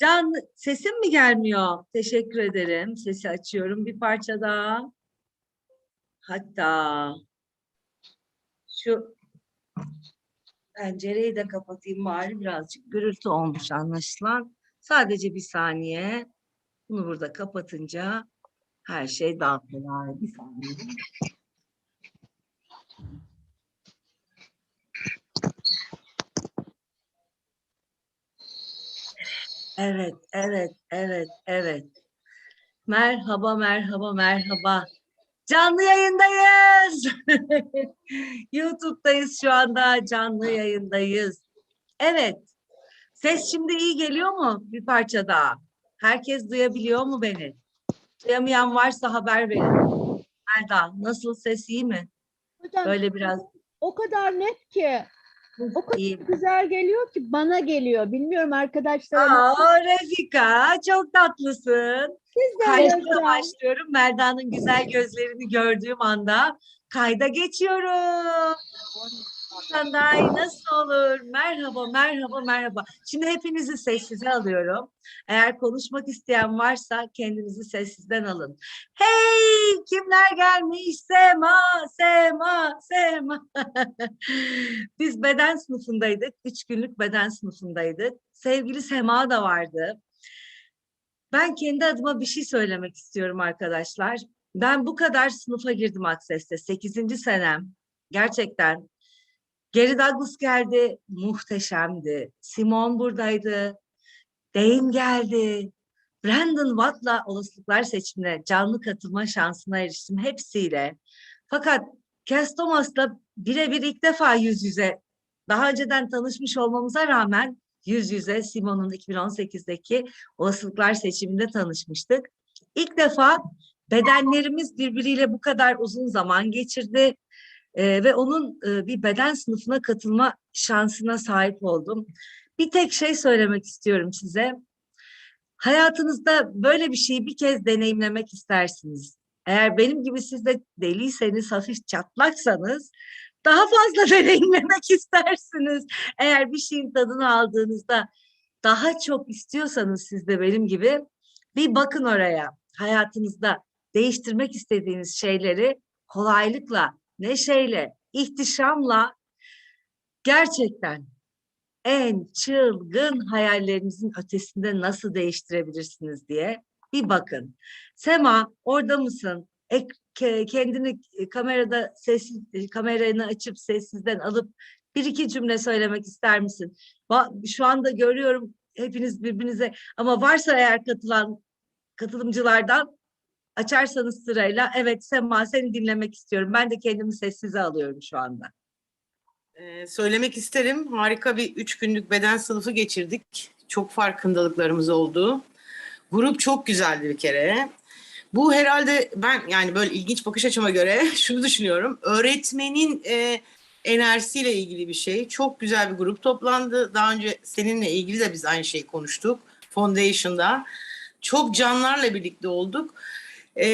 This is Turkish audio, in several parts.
Can sesim mi gelmiyor? Teşekkür ederim. Sesi açıyorum bir parça daha. Hatta şu pencereyi de kapatayım bari birazcık gürültü olmuş anlaşılan. Sadece bir saniye. Bunu burada kapatınca her şey daha kolay. Bir saniye. Evet, evet, evet, evet. Merhaba, merhaba, merhaba. Canlı yayındayız. YouTube'dayız şu anda, canlı yayındayız. Evet. Ses şimdi iyi geliyor mu bir parça daha? Herkes duyabiliyor mu beni? Duyamayan varsa haber verin. Erda, nasıl ses iyi mi? Hocam Böyle biraz o kadar net ki, o kadar iyi. güzel geliyor ki bana geliyor. Bilmiyorum arkadaşlar. Aa, Refika çok tatlısın. Siz de Kayda başlıyorum. Melda'nın güzel gözlerini gördüğüm anda kayda geçiyorum. Sanday nasıl olur? Merhaba, merhaba, merhaba. Şimdi hepinizi sessize alıyorum. Eğer konuşmak isteyen varsa kendinizi sessizden alın. Hey! Kimler gelmiş? Sema, Sema, Sema. Biz beden sınıfındaydık. Üç günlük beden sınıfındaydık. Sevgili Sema da vardı. Ben kendi adıma bir şey söylemek istiyorum arkadaşlar. Ben bu kadar sınıfa girdim Akses'te. 8. senem. Gerçekten. Gary Douglas geldi. Muhteşemdi. Simon buradaydı. Dane geldi. Brandon Watt'la olasılıklar seçimine canlı katılma şansına eriştim hepsiyle. Fakat Cass Thomas'la birebir ilk defa yüz yüze daha önceden tanışmış olmamıza rağmen yüz yüze Simon'un 2018'deki olasılıklar seçiminde tanışmıştık. İlk defa bedenlerimiz birbiriyle bu kadar uzun zaman geçirdi Ee, ve onun e, bir beden sınıfına katılma şansına sahip oldum. Bir tek şey söylemek istiyorum size. Hayatınızda böyle bir şeyi bir kez deneyimlemek istersiniz. Eğer benim gibi siz de deliyseniz, hafif çatlaksanız daha fazla deneyimlemek istersiniz. Eğer bir şeyin tadını aldığınızda daha çok istiyorsanız siz de benim gibi bir bakın oraya. Hayatınızda değiştirmek istediğiniz şeyleri kolaylıkla, neşeyle, ihtişamla gerçekten en çılgın hayallerinizin ötesinde nasıl değiştirebilirsiniz diye bir bakın. Sema orada mısın? Ek, ke- kendini kamerada sessiz kameranı açıp sessizden alıp bir iki cümle söylemek ister misin? Şu anda görüyorum hepiniz birbirinize ama varsa eğer katılan katılımcılardan açarsanız sırayla evet Sema seni dinlemek istiyorum. Ben de kendimi sessize alıyorum şu anda. Ee, söylemek isterim. Harika bir üç günlük beden sınıfı geçirdik. Çok farkındalıklarımız oldu. Grup çok güzeldi bir kere. Bu herhalde ben yani böyle ilginç bakış açıma göre şunu düşünüyorum. Öğretmenin e, enerjisiyle ilgili bir şey. Çok güzel bir grup toplandı. Daha önce seninle ilgili de biz aynı şeyi konuştuk. Foundation'da. Çok canlarla birlikte olduk. E,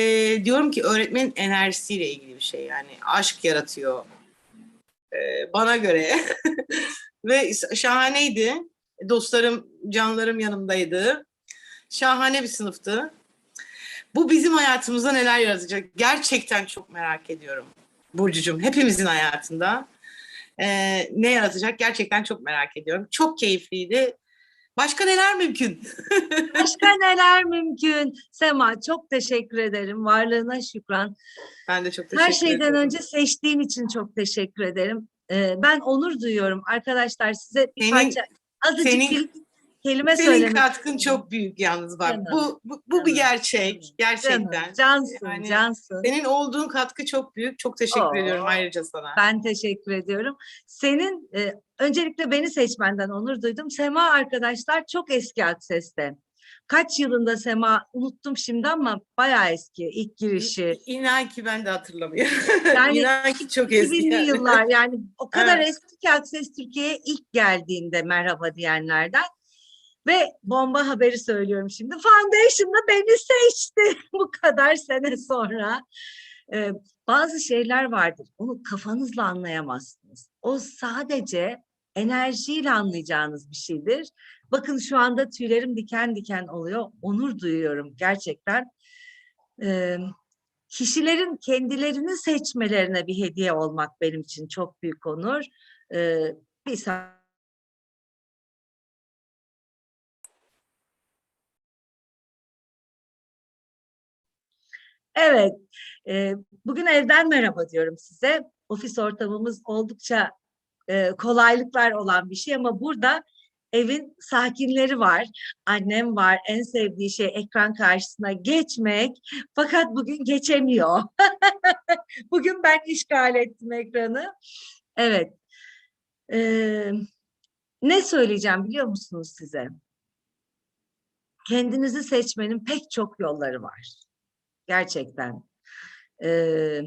diyorum ki öğretmenin enerjisiyle ilgili bir şey. Yani aşk yaratıyor. E, bana göre. Ve şahaneydi. Dostlarım, canlarım yanımdaydı. Şahane bir sınıftı. Bu bizim hayatımızda neler yaratacak? Gerçekten çok merak ediyorum. Burcucuğum, hepimizin hayatında Ee, ne yaratacak? Gerçekten çok merak ediyorum. Çok keyifliydi. Başka neler mümkün? Başka neler mümkün? Sema çok teşekkür ederim. Varlığına şükran. Ben de çok teşekkür Her şeyden ederim. önce seçtiğin için çok teşekkür ederim. Ee, ben onur duyuyorum. Arkadaşlar size bir Senin- parça azıcık senin- kelime Senin söylemek katkın çok büyük yalnız bak. Canım, Bu, bu, bu bir canım, gerçek. canım, Gerçekten. Cansın, Yani cansın. Senin olduğun katkı çok büyük. Çok teşekkür Oo. ediyorum ayrıca sana. Ben teşekkür ediyorum. Senin e, öncelikle beni seçmenden onur duydum. Sema arkadaşlar çok eski Akses'te. Kaç yılında Sema unuttum şimdi ama bayağı eski ilk girişi. İnan ki ben de hatırlamıyorum. Yani İnan ki çok eski. 2000'li yani. yıllar yani o kadar Evet. eski ki Akses Türkiye'ye ilk geldiğinde merhaba diyenlerden. Ve bomba haberi söylüyorum şimdi. Foundation'da beni seçti bu kadar sene sonra. Ee, bazı şeyler vardır. Onu kafanızla anlayamazsınız. O sadece enerjiyle anlayacağınız bir şeydir. Bakın şu anda tüylerim diken diken oluyor. Onur duyuyorum gerçekten. Ee, kişilerin kendilerini seçmelerine bir hediye olmak benim için çok büyük onur. Ee, bir sa- Evet, e, bugün evden merhaba diyorum size. Ofis ortamımız oldukça e, kolaylıklar olan bir şey ama burada evin sakinleri var. Annem var, en sevdiği şey ekran karşısına geçmek. Fakat bugün geçemiyor. bugün ben işgal ettim ekranı. Evet. Ee, ne söyleyeceğim biliyor musunuz size? Kendinizi seçmenin pek çok yolları var. Gerçekten. Ee,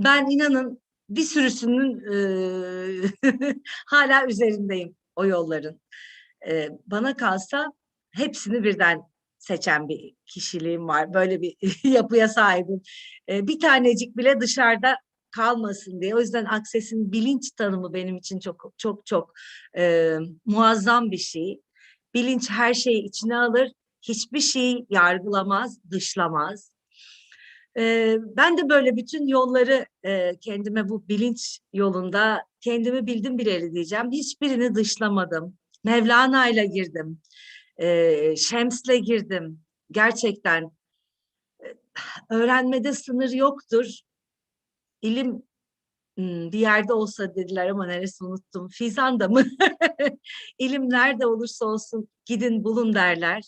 ben inanın bir sürüsünün eee, hala üzerindeyim o yolların. Ee, bana kalsa hepsini birden seçen bir kişiliğim var. Böyle bir yapıya sahibim. Ee, bir tanecik bile dışarıda kalmasın diye. O yüzden Akses'in bilinç tanımı benim için çok çok çok eee, muazzam bir şey. Bilinç her şeyi içine alır, hiçbir şeyi yargılamaz, dışlamaz. Ee, ben de böyle bütün yolları e, kendime bu bilinç yolunda kendimi bildim bileli diyeceğim. Hiçbirini dışlamadım. Mevlana'yla girdim. Ee, Şems'le girdim. Gerçekten e, öğrenmede sınır yoktur. İlim bir yerde olsa dediler ama neresi unuttum. Fizan'da mı? İlim nerede olursa olsun gidin bulun derler.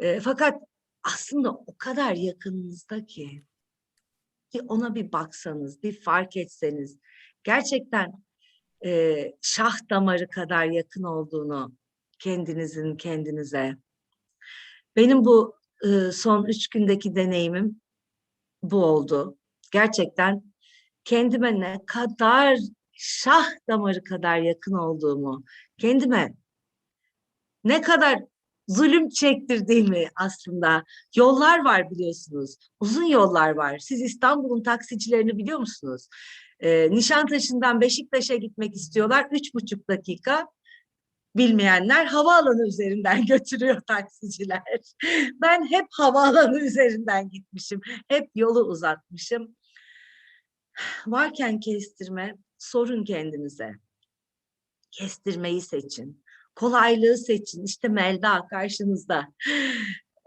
E, fakat aslında o kadar yakınınızda ki ki ona bir baksanız, bir fark etseniz gerçekten e, şah damarı kadar yakın olduğunu kendinizin kendinize. Benim bu e, son üç gündeki deneyimim bu oldu. Gerçekten kendime ne kadar şah damarı kadar yakın olduğumu, kendime ne kadar zulüm çektirdiğimi aslında. Yollar var biliyorsunuz. Uzun yollar var. Siz İstanbul'un taksicilerini biliyor musunuz? Ee, Nişantaşı'ndan Beşiktaş'a gitmek istiyorlar. Üç buçuk dakika. Bilmeyenler havaalanı üzerinden götürüyor taksiciler. Ben hep havaalanı üzerinden gitmişim. Hep yolu uzatmışım. Varken kestirme, sorun kendinize. Kestirmeyi seçin kolaylığı seçin. İşte Melda karşınızda.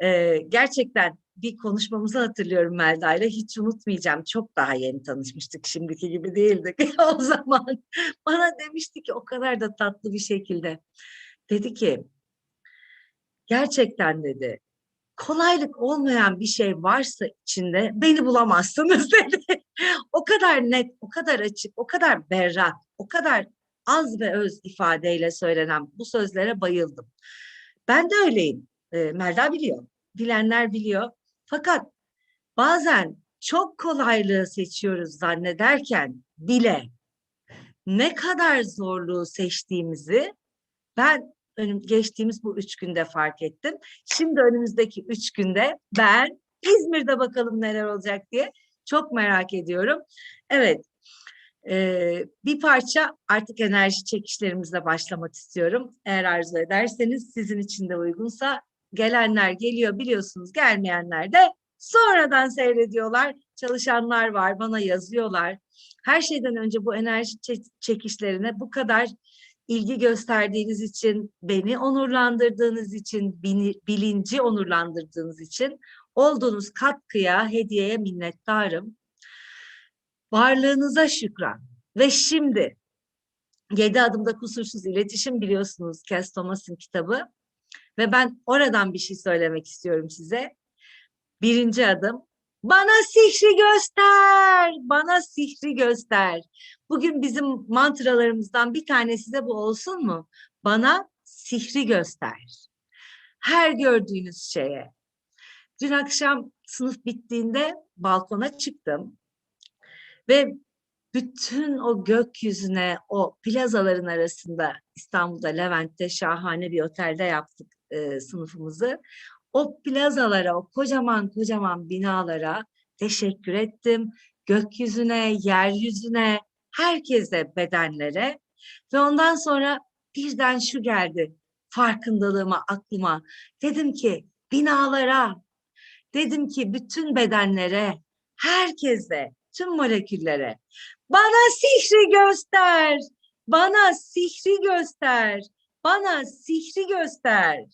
Ee, gerçekten bir konuşmamızı hatırlıyorum Melda ile hiç unutmayacağım. Çok daha yeni tanışmıştık şimdiki gibi değildik o zaman. Bana demişti ki o kadar da tatlı bir şekilde. Dedi ki gerçekten dedi kolaylık olmayan bir şey varsa içinde beni bulamazsınız dedi. o kadar net, o kadar açık, o kadar berrak, o kadar az ve öz ifadeyle söylenen bu sözlere bayıldım. Ben de öyleyim. E, Melda biliyor. Bilenler biliyor. Fakat bazen çok kolaylığı seçiyoruz zannederken bile ne kadar zorluğu seçtiğimizi ben önüm, geçtiğimiz bu üç günde fark ettim. Şimdi önümüzdeki üç günde ben İzmir'de bakalım neler olacak diye çok merak ediyorum. Evet, ee, bir parça artık enerji çekişlerimizle başlamak istiyorum. Eğer arzu ederseniz sizin için de uygunsa gelenler geliyor biliyorsunuz gelmeyenler de sonradan seyrediyorlar. Çalışanlar var bana yazıyorlar. Her şeyden önce bu enerji çekişlerine bu kadar ilgi gösterdiğiniz için, beni onurlandırdığınız için, bilinci onurlandırdığınız için olduğunuz katkıya, hediyeye minnettarım varlığınıza şükran. Ve şimdi yedi adımda kusursuz iletişim biliyorsunuz Kes Thomas'ın kitabı. Ve ben oradan bir şey söylemek istiyorum size. Birinci adım bana sihri göster, bana sihri göster. Bugün bizim mantralarımızdan bir tanesi de bu olsun mu? Bana sihri göster. Her gördüğünüz şeye. Dün akşam sınıf bittiğinde balkona çıktım. Ve bütün o gökyüzüne, o plazaların arasında İstanbul'da Levent'te şahane bir otelde yaptık e, sınıfımızı. O plazalara, o kocaman kocaman binalara teşekkür ettim. Gökyüzüne, yeryüzüne, herkese, bedenlere Ve ondan sonra birden şu geldi farkındalığıma, aklıma. Dedim ki binalara, dedim ki bütün bedenlere, herkese, tüm moleküllere bana sihri göster, bana sihri göster, bana sihri göster.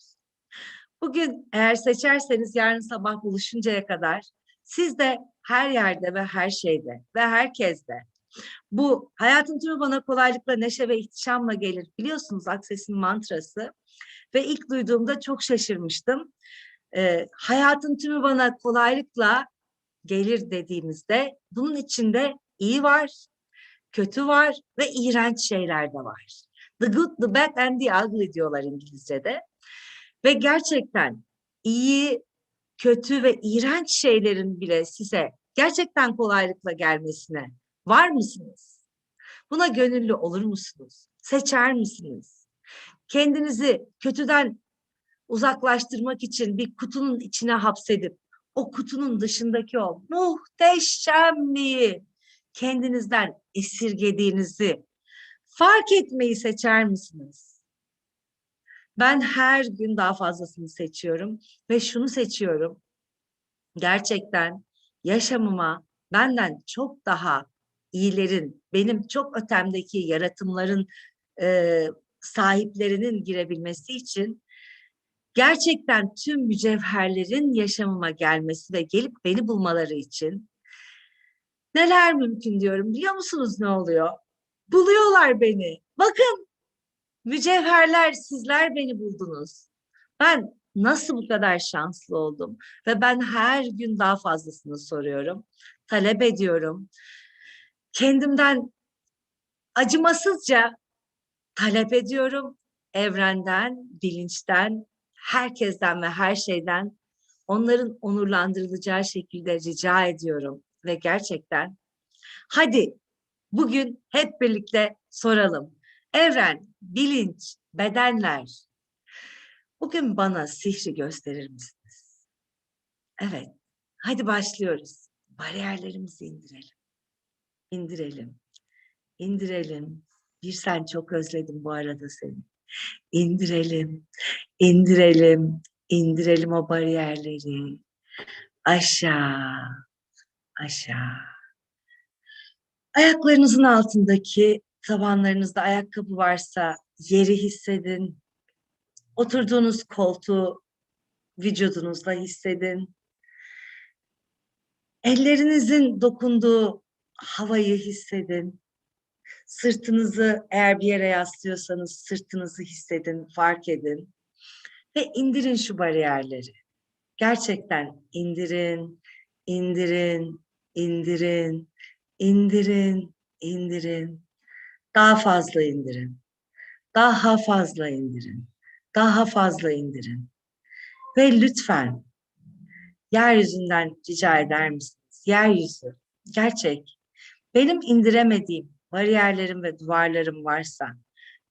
Bugün eğer seçerseniz yarın sabah buluşuncaya kadar siz de her yerde ve her şeyde ve herkeste bu hayatın tümü bana kolaylıkla neşe ve ihtişamla gelir. Biliyorsunuz Akses'in mantrası ve ilk duyduğumda çok şaşırmıştım. Ee, hayatın tümü bana kolaylıkla gelir dediğimizde bunun içinde iyi var, kötü var ve iğrenç şeyler de var. The good, the bad and the ugly diyorlar İngilizce'de. Ve gerçekten iyi, kötü ve iğrenç şeylerin bile size gerçekten kolaylıkla gelmesine var mısınız? Buna gönüllü olur musunuz? Seçer misiniz? Kendinizi kötüden uzaklaştırmak için bir kutunun içine hapsedip o kutunun dışındaki o muhteşemliği kendinizden esirgediğinizi fark etmeyi seçer misiniz? Ben her gün daha fazlasını seçiyorum ve şunu seçiyorum. Gerçekten yaşamıma benden çok daha iyilerin, benim çok ötemdeki yaratımların e, sahiplerinin girebilmesi için gerçekten tüm mücevherlerin yaşamıma gelmesi ve gelip beni bulmaları için neler mümkün diyorum. Biliyor musunuz ne oluyor? Buluyorlar beni. Bakın mücevherler sizler beni buldunuz. Ben nasıl bu kadar şanslı oldum ve ben her gün daha fazlasını soruyorum. Talep ediyorum. Kendimden acımasızca talep ediyorum. Evrenden, bilinçten, herkesten ve her şeyden onların onurlandırılacağı şekilde rica ediyorum ve gerçekten hadi bugün hep birlikte soralım. Evren, bilinç, bedenler bugün bana sihri gösterir misiniz? Evet. Hadi başlıyoruz. Bariyerlerimizi indirelim. İndirelim. İndirelim. Bir sen çok özledim bu arada seni. İndirelim. indirelim, indirelim o bariyerleri. Aşağı, aşağı. Ayaklarınızın altındaki tabanlarınızda ayakkabı varsa yeri hissedin. Oturduğunuz koltuğu vücudunuzla hissedin. Ellerinizin dokunduğu havayı hissedin. Sırtınızı eğer bir yere yaslıyorsanız sırtınızı hissedin, fark edin. Ve indirin şu bariyerleri. Gerçekten indirin, indirin, indirin, indirin, indirin. Daha fazla indirin. Daha fazla indirin. Daha fazla indirin. Ve lütfen yeryüzünden rica eder misiniz? Yeryüzü, gerçek. Benim indiremediğim bariyerlerim ve duvarlarım varsa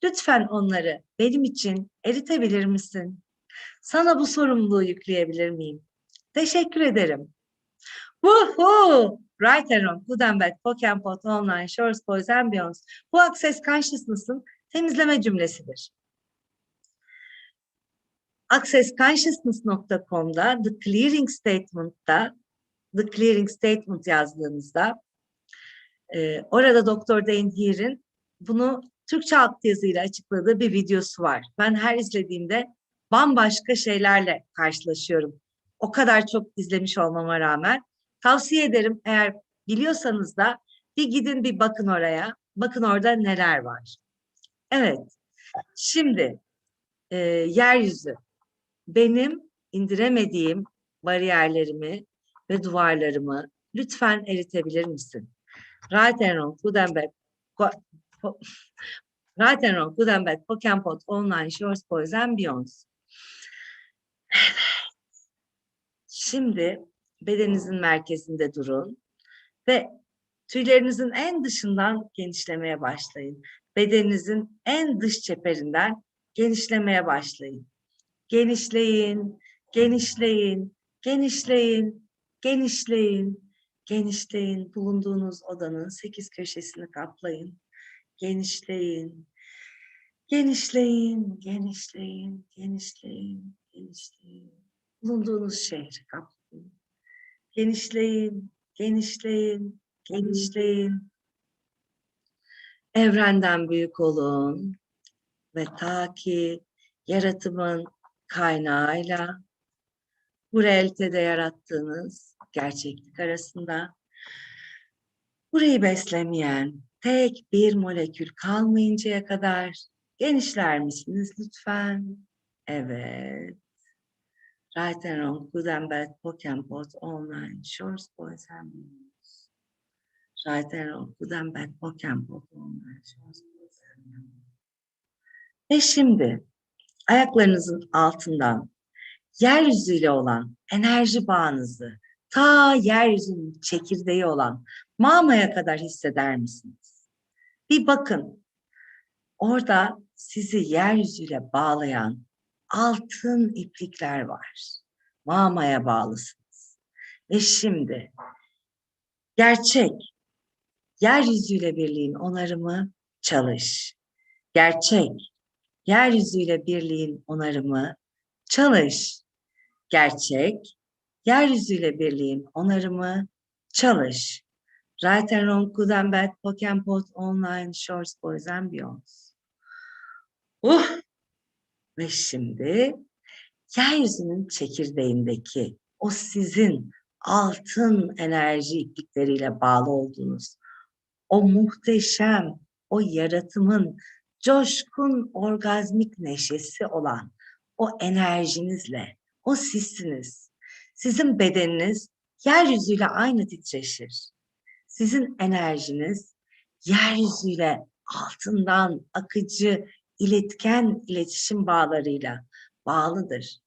lütfen onları benim için eritebilir misin? Sana bu sorumluluğu yükleyebilir miyim? Teşekkür ederim. Woohoo! Right and Wrong, Good and Bad, Poke and Pot, Online, Shores, Boys and Beyonds. Bu Access Consciousness'ın temizleme cümlesidir. accessconsciousness.com'da The Clearing Statement'ta The Clearing Statement yazdığınızda e, orada. Dane Heer'in bunu Türkçe altyazıyla açıkladığı bir videosu var. Ben her izlediğimde bambaşka şeylerle karşılaşıyorum. O kadar çok izlemiş olmama rağmen. Tavsiye ederim eğer biliyorsanız da bir gidin bir bakın oraya. Bakın orada neler var. Evet. Şimdi e, yeryüzü. Benim indiremediğim bariyerlerimi ve duvarlarımı lütfen eritebilir misin? Right and wrong, good and bad. Right and wrong, good and bad. Poke and pot, online, shorts, boys and beyonds. Şimdi bedeninizin merkezinde durun ve tüylerinizin en dışından genişlemeye başlayın. Bedeninizin en dış çeperinden genişlemeye başlayın. Genişleyin, genişleyin, genişleyin, genişleyin, genişleyin. Bulunduğunuz odanın sekiz köşesini kaplayın. genişleyin. Genişleyin, genişleyin, genişleyin, genişleyin. Bulunduğunuz şehri kaplayın. Genişleyin, genişleyin, genişleyin. Evrenden büyük olun ve ta ki yaratımın kaynağıyla bu realitede yarattığınız gerçeklik arasında burayı beslemeyen tek bir molekül kalmayıncaya kadar genişler misiniz lütfen? Evet. Right and wrong, good and bad, poke and pot, online, shorts, boys and girls. Right and wrong, good and bad, poke and pot, online, shorts, boys and girls. Ve şimdi ayaklarınızın altından yeryüzüyle olan enerji bağınızı ta yeryüzünün çekirdeği olan mamaya kadar hisseder misiniz? Bir bakın. Orada sizi yeryüzüyle bağlayan altın iplikler var. Mamaya bağlısınız. Ve şimdi gerçek yeryüzüyle birliğin onarımı çalış. Gerçek yeryüzüyle birliğin onarımı çalış. Gerçek yeryüzüyle birliğin onarımı çalış. Right and wrong, good and bad, poke and pot, online, shorts, boys and beyonds. Uh! Ve şimdi yeryüzünün çekirdeğindeki o sizin altın enerji iplikleriyle bağlı olduğunuz o muhteşem, o yaratımın coşkun orgazmik neşesi olan o enerjinizle, o sizsiniz. Sizin bedeniniz yeryüzüyle aynı titreşir. Sizin enerjiniz yeryüzüyle altından akıcı, iletken iletişim bağlarıyla bağlıdır.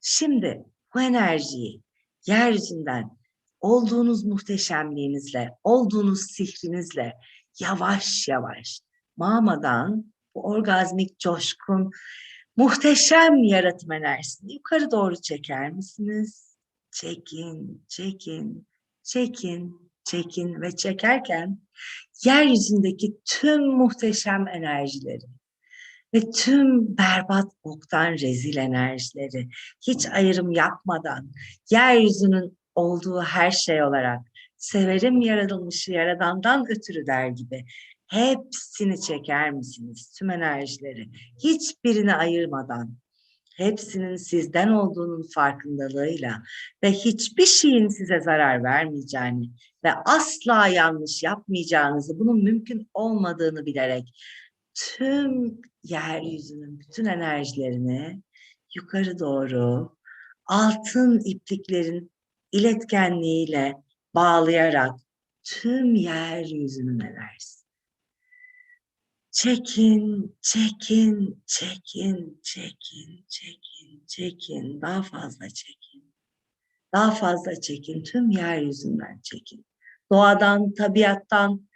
Şimdi bu enerjiyi yeryüzünden olduğunuz muhteşemliğinizle, olduğunuz sihrinizle yavaş yavaş mamadan bu orgazmik coşkun muhteşem yaratım enerjisini yukarı doğru çeker misiniz? Çekin, çekin, çekin, çekin ve çekerken yeryüzündeki tüm muhteşem enerjileri ve tüm berbat boktan rezil enerjileri hiç ayrım yapmadan yeryüzünün olduğu her şey olarak severim yaratılmışı yaradandan ötürü der gibi hepsini çeker misiniz? Tüm enerjileri hiçbirini ayırmadan hepsinin sizden olduğunun farkındalığıyla ve hiçbir şeyin size zarar vermeyeceğini ve asla yanlış yapmayacağınızı bunun mümkün olmadığını bilerek tüm yeryüzünün bütün enerjilerini yukarı doğru altın ipliklerin iletkenliğiyle bağlayarak tüm yeryüzünün enerjisi. Çekin, çekin, çekin, çekin, çekin, çekin. Daha fazla çekin. Daha fazla çekin. Tüm yeryüzünden çekin. Doğadan, tabiattan,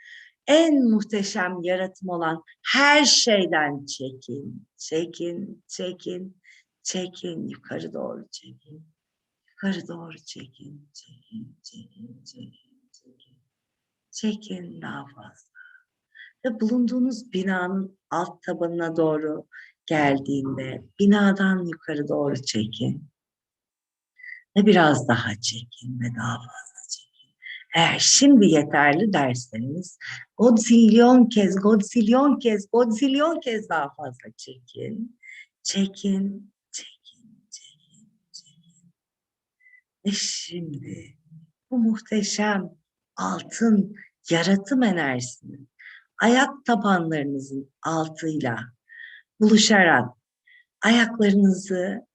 en muhteşem yaratım olan her şeyden çekin. Çekin, çekin, çekin. Yukarı doğru çekin. Yukarı doğru çekin, çekin, çekin, çekin, çekin. Çekin daha fazla. Ve bulunduğunuz binanın alt tabanına doğru geldiğinde binadan yukarı doğru çekin. Ve biraz daha çekin ve daha fazla çekin. Eğer şimdi yeterli derseniz godzilyon kez, godzilyon kez, godzilyon kez daha fazla çekin. Çekin, çekin, çekin, çekin. Ve şimdi bu muhteşem altın yaratım enerjisinin ayak tabanlarınızın altıyla buluşarak ayaklarınızı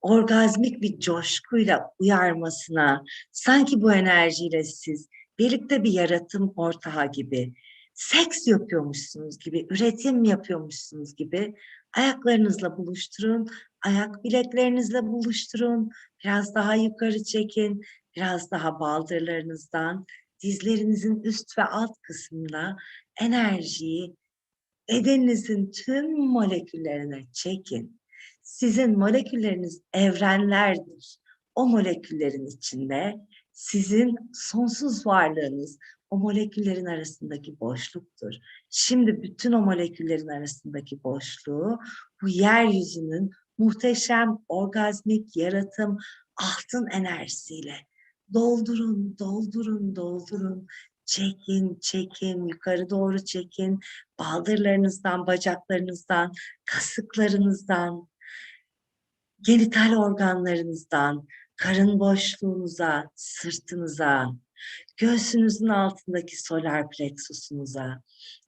orgazmik bir coşkuyla uyarmasına, sanki bu enerjiyle siz birlikte bir yaratım ortağı gibi, seks yapıyormuşsunuz gibi, üretim yapıyormuşsunuz gibi ayaklarınızla buluşturun, ayak bileklerinizle buluşturun, biraz daha yukarı çekin, biraz daha baldırlarınızdan, dizlerinizin üst ve alt kısmına enerjiyi bedeninizin tüm moleküllerine çekin. Sizin molekülleriniz evrenlerdir. O moleküllerin içinde sizin sonsuz varlığınız, o moleküllerin arasındaki boşluktur. Şimdi bütün o moleküllerin arasındaki boşluğu bu yeryüzünün muhteşem orgazmik yaratım altın enerjisiyle doldurun, doldurun, doldurun. Çekin, çekin, yukarı doğru çekin. Baldırlarınızdan, bacaklarınızdan, kasıklarınızdan, genital organlarınızdan, karın boşluğunuza, sırtınıza, göğsünüzün altındaki solar plexusunuza,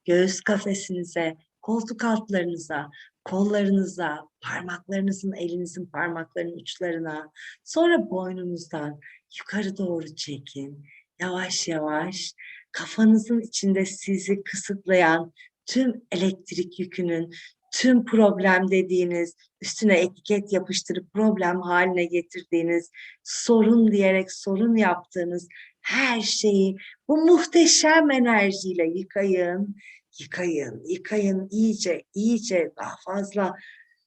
göğüs kafesinize, koltuk altlarınıza, kollarınıza, parmaklarınızın, elinizin parmaklarının uçlarına, sonra boynunuzdan yukarı doğru çekin. Yavaş yavaş kafanızın içinde sizi kısıtlayan tüm elektrik yükünün, tüm problem dediğiniz, üstüne etiket yapıştırıp problem haline getirdiğiniz, sorun diyerek sorun yaptığınız her şeyi bu muhteşem enerjiyle yıkayın, yıkayın, yıkayın iyice, iyice daha fazla.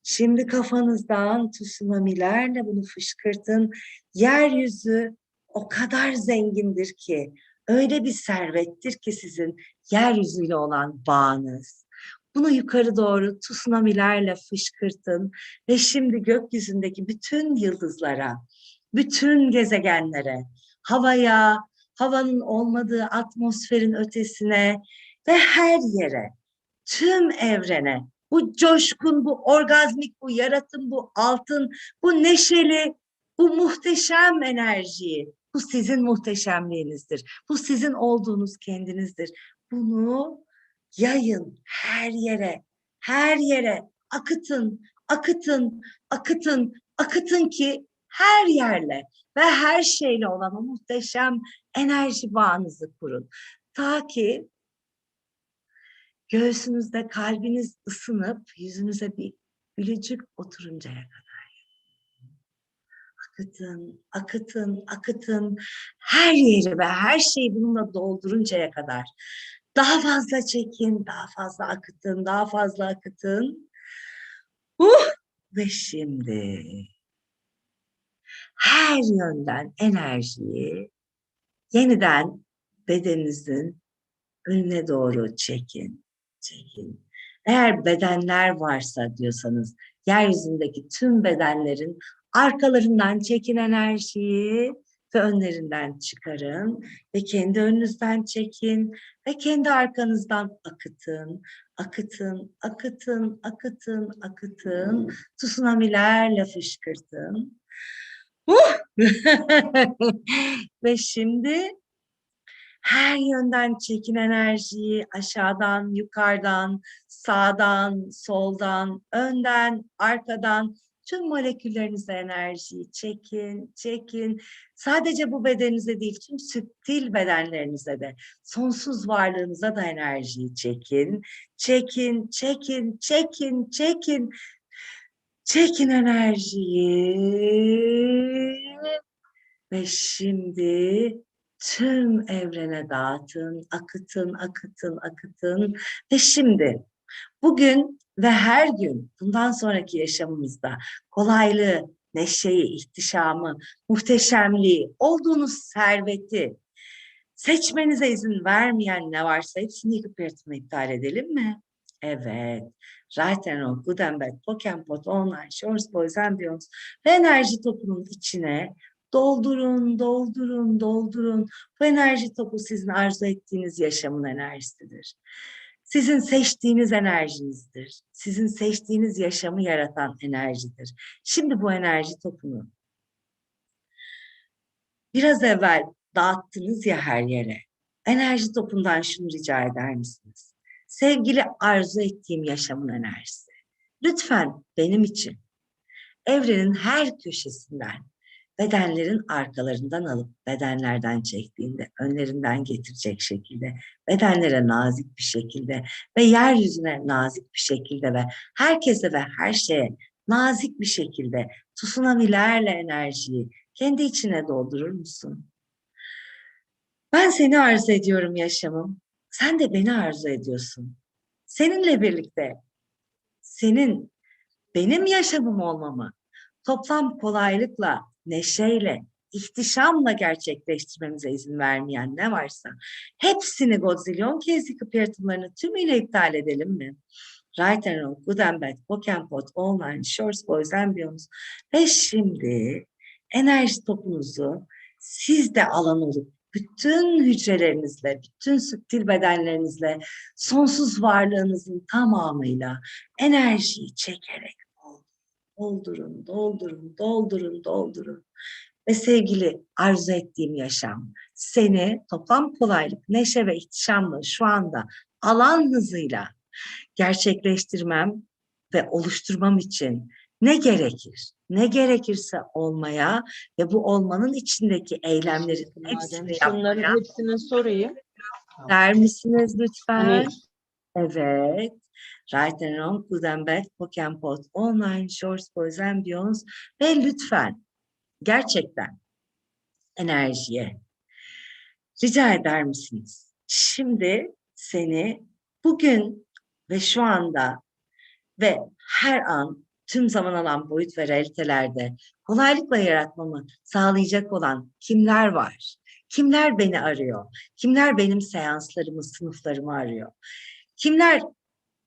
Şimdi kafanızdan tsunamilerle bunu fışkırtın. Yeryüzü o kadar zengindir ki, öyle bir servettir ki sizin yeryüzüyle olan bağınız. Bunu yukarı doğru tsunamilerle fışkırtın ve şimdi gökyüzündeki bütün yıldızlara, bütün gezegenlere, havaya, havanın olmadığı atmosferin ötesine ve her yere, tüm evrene, bu coşkun, bu orgazmik, bu yaratım, bu altın, bu neşeli, bu muhteşem enerjiyi, bu sizin muhteşemliğinizdir. Bu sizin olduğunuz kendinizdir. Bunu yayın her yere, her yere akıtın, akıtın, akıtın, akıtın ki her yerle ve her şeyle olan o muhteşem enerji bağınızı kurun. Ta ki göğsünüzde kalbiniz ısınıp yüzünüze bir gülücük oturuncaya kadar. Akıtın, akıtın, akıtın. Her yeri ve her şeyi bununla dolduruncaya kadar. Daha fazla çekin, daha fazla akıtın, daha fazla akıtın. Uh! Ve şimdi her yönden enerjiyi yeniden bedeninizin önüne doğru çekin, çekin. Eğer bedenler varsa diyorsanız yeryüzündeki tüm bedenlerin arkalarından çekin enerjiyi ve önlerinden çıkarın ve kendi önünüzden çekin ve kendi arkanızdan akıtın, akıtın, akıtın, akıtın, akıtın, tsunamilerle fışkırtın. Uh! ve şimdi her yönden çekin enerjiyi aşağıdan, yukarıdan, sağdan, soldan, önden, arkadan tüm moleküllerinize enerjiyi çekin, çekin. Sadece bu bedeninize değil, tüm sütil bedenlerinize de, sonsuz varlığınıza da enerjiyi çekin. Çekin, çekin, çekin, çekin. Çekin enerjiyi. Ve şimdi tüm evrene dağıtın, akıtın, akıtın, akıtın. Ve şimdi bugün ve her gün bundan sonraki yaşamımızda kolaylığı, neşeyi, ihtişamı, muhteşemliği, olduğunuz serveti seçmenize izin vermeyen ne varsa hepsini yıkıp yaratımı iptal edelim mi? Evet. Reitenol, Gutenberg, Pokenpot, Online, Shores, Boys and Beyonds ve enerji topunun içine doldurun, doldurun, doldurun. Bu enerji topu sizin arzu ettiğiniz yaşamın enerjisidir. Sizin seçtiğiniz enerjinizdir. Sizin seçtiğiniz yaşamı yaratan enerjidir. Şimdi bu enerji topunu biraz evvel dağıttınız ya her yere. Enerji topundan şunu rica eder misiniz? Sevgili arzu ettiğim yaşamın enerjisi. Lütfen benim için evrenin her köşesinden bedenlerin arkalarından alıp bedenlerden çektiğinde önlerinden getirecek şekilde bedenlere nazik bir şekilde ve yeryüzüne nazik bir şekilde ve herkese ve her şeye nazik bir şekilde tsunamilerle enerjiyi kendi içine doldurur musun? Ben seni arzu ediyorum yaşamım. Sen de beni arzu ediyorsun. Seninle birlikte senin benim yaşamım olmamı toplam kolaylıkla neşeyle, ihtişamla gerçekleştirmemize izin vermeyen ne varsa hepsini Godzillion kez yıkıp yaratımlarını tümüyle iptal edelim mi? Right and Wrong, Good and Bad, Book and Pot, Online, Shorts, Boys and Beyonds. Ve şimdi enerji topunuzu siz de alan olup bütün hücrelerinizle, bütün süptil bedenlerinizle, sonsuz varlığınızın tamamıyla enerjiyi çekerek doldurun, doldurun, doldurun, doldurun. Ve sevgili arzu ettiğim yaşam seni toplam kolaylık, neşe ve ihtişamla şu anda alan hızıyla gerçekleştirmem ve oluşturmam için ne gerekir? Ne gerekirse olmaya ve bu olmanın içindeki eylemlerin hepsini Madem yapmaya hepsini sorayım. der misiniz lütfen? Hani- Evet. Right and Wrong, Good and Bad, Pock and Pot, Online, Shorts, Boys and Beyonds ve lütfen gerçekten enerjiye rica eder misiniz? Şimdi seni bugün ve şu anda ve her an tüm zaman alan boyut ve realitelerde kolaylıkla yaratmamı sağlayacak olan kimler var? Kimler beni arıyor? Kimler benim seanslarımı, sınıflarımı arıyor? Kimler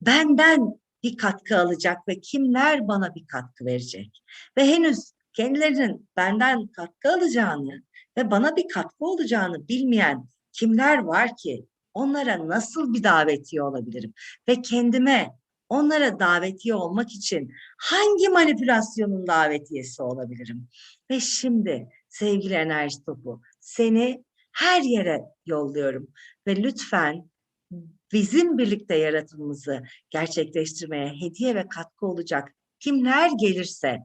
benden bir katkı alacak ve kimler bana bir katkı verecek? Ve henüz kendilerinin benden katkı alacağını ve bana bir katkı olacağını bilmeyen kimler var ki onlara nasıl bir davetiye olabilirim? Ve kendime onlara davetiye olmak için hangi manipülasyonun davetiyesi olabilirim? Ve şimdi sevgili enerji topu seni her yere yolluyorum ve lütfen bizim birlikte yaratımımızı gerçekleştirmeye hediye ve katkı olacak kimler gelirse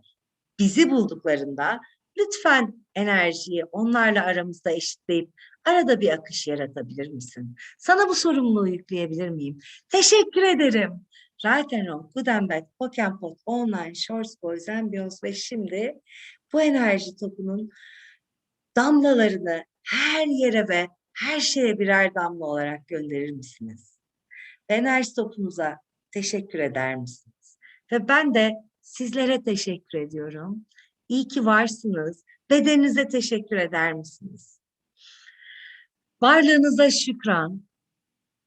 bizi bulduklarında lütfen enerjiyi onlarla aramızda eşitleyip arada bir akış yaratabilir misin? Sana bu sorumluluğu yükleyebilir miyim? Teşekkür ederim. Right and Wrong, Good and Bad, Pot, Online, Shorts, Boys and Beyonds ve şimdi bu enerji topunun damlalarını her yere ve her şeye birer damla olarak gönderir misiniz? Enerji topunuza teşekkür eder misiniz? Ve ben de sizlere teşekkür ediyorum. İyi ki varsınız. Bedeninize teşekkür eder misiniz? Varlığınıza şükran.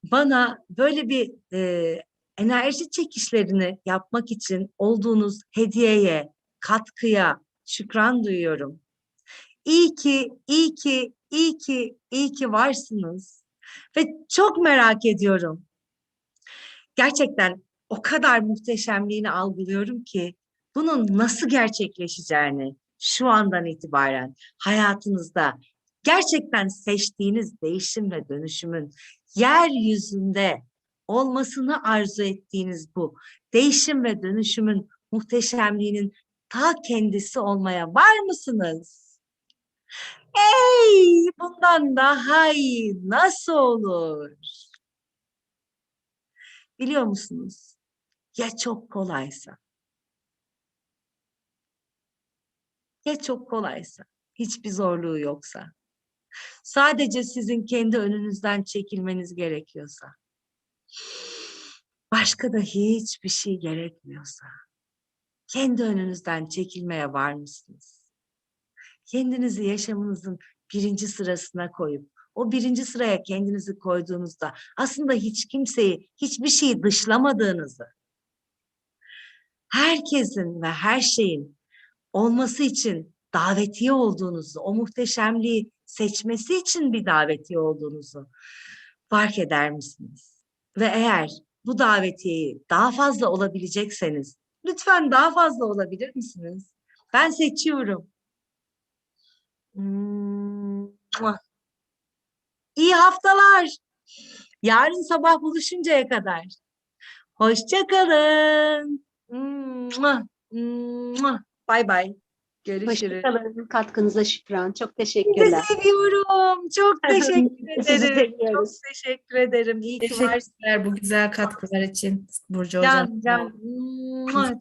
Bana böyle bir e, enerji çekişlerini yapmak için olduğunuz hediyeye, katkıya şükran duyuyorum. İyi ki, iyi ki, iyi ki, iyi ki varsınız. Ve çok merak ediyorum. Gerçekten o kadar muhteşemliğini algılıyorum ki bunun nasıl gerçekleşeceğini şu andan itibaren hayatınızda gerçekten seçtiğiniz değişim ve dönüşümün yeryüzünde olmasını arzu ettiğiniz bu değişim ve dönüşümün muhteşemliğinin ta kendisi olmaya var mısınız? Ey bundan daha iyi nasıl olur? Biliyor musunuz? Ya çok kolaysa? Ya çok kolaysa? Hiçbir zorluğu yoksa? Sadece sizin kendi önünüzden çekilmeniz gerekiyorsa? Başka da hiçbir şey gerekmiyorsa? Kendi önünüzden çekilmeye var mısınız? Kendinizi yaşamınızın birinci sırasına koyup o birinci sıraya kendinizi koyduğunuzda aslında hiç kimseyi, hiçbir şeyi dışlamadığınızı, herkesin ve her şeyin olması için davetiye olduğunuzu, o muhteşemliği seçmesi için bir davetiye olduğunuzu fark eder misiniz? Ve eğer bu davetiyeyi daha fazla olabilecekseniz, lütfen daha fazla olabilir misiniz? Ben seçiyorum. Mua. İyi haftalar. Yarın sabah buluşuncaya kadar. Hoşça kalın. Mua. Mua. Bay bay. Görüşürüz. Hoşçakalın. Katkınıza şükran. Çok Sizi teşekkürler. seviyorum. Çok teşekkür Sizi ederim. Çok teşekkür ederim. İyi ki varsın. Teşekkürler bu güzel katkılar için Burcu Hocam. Can, can. Can.